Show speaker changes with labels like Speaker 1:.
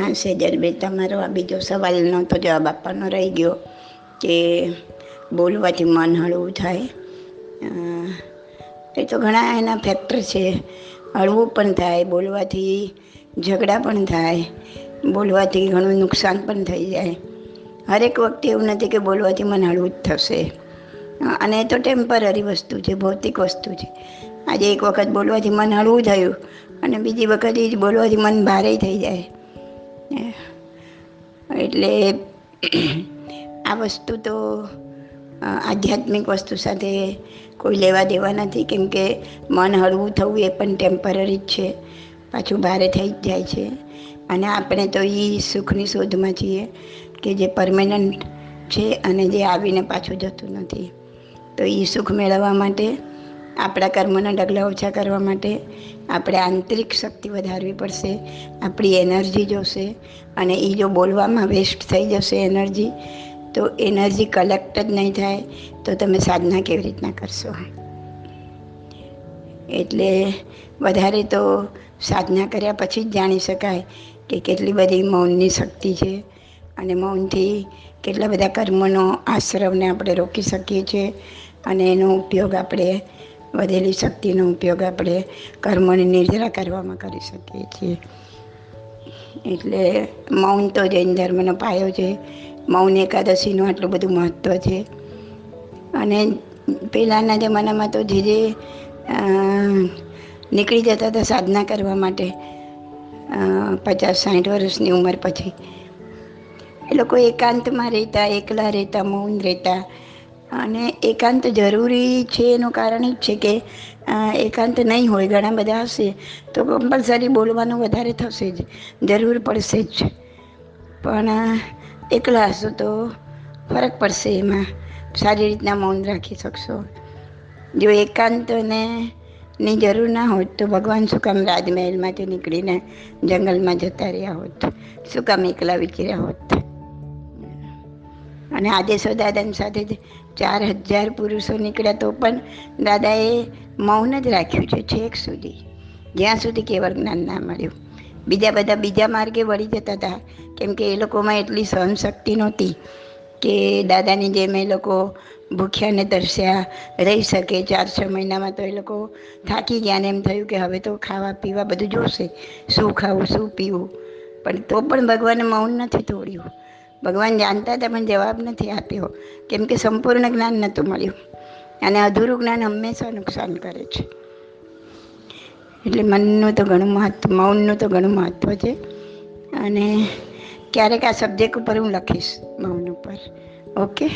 Speaker 1: હા સેજલબેન તમારો આ બીજો સવાલનો તો જવાબ આપવાનો રહી ગયો કે બોલવાથી મન હળવું થાય. એ તો ઘણા એના ફેક્ટર છે. હળવું પણ થાય, બોલવાથી ઝઘડા પણ થાય, બોલવાથી ઘણું નુકસાન પણ થઈ જાય. હરેક વખતે એવું નથી કે બોલવાથી મન હળવું જ થશે. અને એ તો ટેમ્પરરી વસ્તુ છે, ભૌતિક વસ્તુ છે. આજે એક વખત બોલવાથી મન હળવું થયું અને બીજી વખત એ જ બોલવાથી મન ભારે થઈ જાય. એટલે આ વસ્તુ તો આધ્યાત્મિક વસ્તુ સાથે કોઈ લેવા દેવા નથી. કેમ કે મન હળવું થવું એ પણ ટેમ્પરરી જ છે. પાછું ભારે થઈ જ જાય છે. અને આપણે તો એ સુખની શોધમાં છીએ કે જે પરમેનન્ટ છે અને જે આવીને પાછું જતું નથી. તો એ સુખ મેળવવા માટે આપણા કર્મના ડગલા ઓછા કરવા માટે આપણે આંતરિક શક્તિ વધારવી પડશે, આપણી એનર્જી જોશે અને એ જો બોલવામાં વેસ્ટ થઈ જશે એનર્જી, તો એનર્જી કલેક્ટ જ નહીં થાય, તો તમે સાધના કેવી રીતના કરશો? એટલે વધારે તો સાધના કર્યા પછી જ જાણી શકાય કે કેટલી બધી મૌનની શક્તિ છે અને મૌનથી કેટલા બધા કર્મનો આશ્રમને આપણે રોકી શકીએ છીએ અને એનો ઉપયોગ આપણે વધેલી શક્તિનો ઉપયોગ આપણે કર્મોની નિર્જરા કરવામાં કરી શકીએ છીએ. એટલે મૌન તો જૈન ધર્મનો પાયો છે. મૌન એકાદશીનું આટલું બધું મહત્ત્વ છે. અને પહેલાંના જમાનામાં તો જે જે નીકળી જતા હતા સાધના કરવા માટે પચાસ સાઠ વર્ષની ઉંમર પછી. એ લોકો એકાંતમાં રહેતા, એકલા રહેતા, મૌન રહેતા અને એકાંત જરૂરી છે એનું કારણ જ છે કે એકાંત નહીં હોય, ઘણા બધા હશે, તો કમ્પલસરી બોલવાનું વધારે થશે જ, જરૂર પડશે જ. પણ એકલા હશો તો ફરક પડશે એમાં. સારી રીતના મૌન રાખી શકશો. જો એકાંતને, ની જરૂર ના હોત તો ભગવાન શું કામ રાજમહેલમાંથી નીકળીને જંગલમાં જતા રહ્યા હોત? શું કામ એકલા વિચર્યા હોત? અને આદેશો દાદાની સાથે ચાર હજાર પુરુષો નીકળ્યા તો પણ દાદાએ મૌન જ રાખ્યું છે છેક સુધી. જ્યાં સુધી કેવળ જ્ઞાન ના મળ્યું. બીજા બધા બીજા માર્ગે વળી જતા હતા. કેમ કે એ લોકોમાં એટલી સહનશક્તિ નહોતી કે દાદાની જેમ એ લોકો ભૂખ્યાને તરસ્યા, રહી શકે ચાર છ મહિનામાં તો એ લોકો થાકી ગયા ને એમ થયું કે હવે તો ખાવા, પીવા બધું જોશે. શું ખાવું, શું પીવું? પણ તો પણ ભગવાને મૌન નથી તોડ્યું. ભગવાન જાણતા હતા, પણ જવાબ નથી આપ્યો. કેમ કે સંપૂર્ણ જ્ઞાન નહોતું મળ્યું. અને અધૂરું જ્ઞાન હંમેશા નુકસાન કરે છે. એટલે મનનું તો ઘણું મહત્વ, મૌનનું તો ઘણું મહત્ત્વ છે. અને ક્યારેક આ સબ્જેક્ટ ઉપર હું લખીશ મૌન ઉપર. ઓકે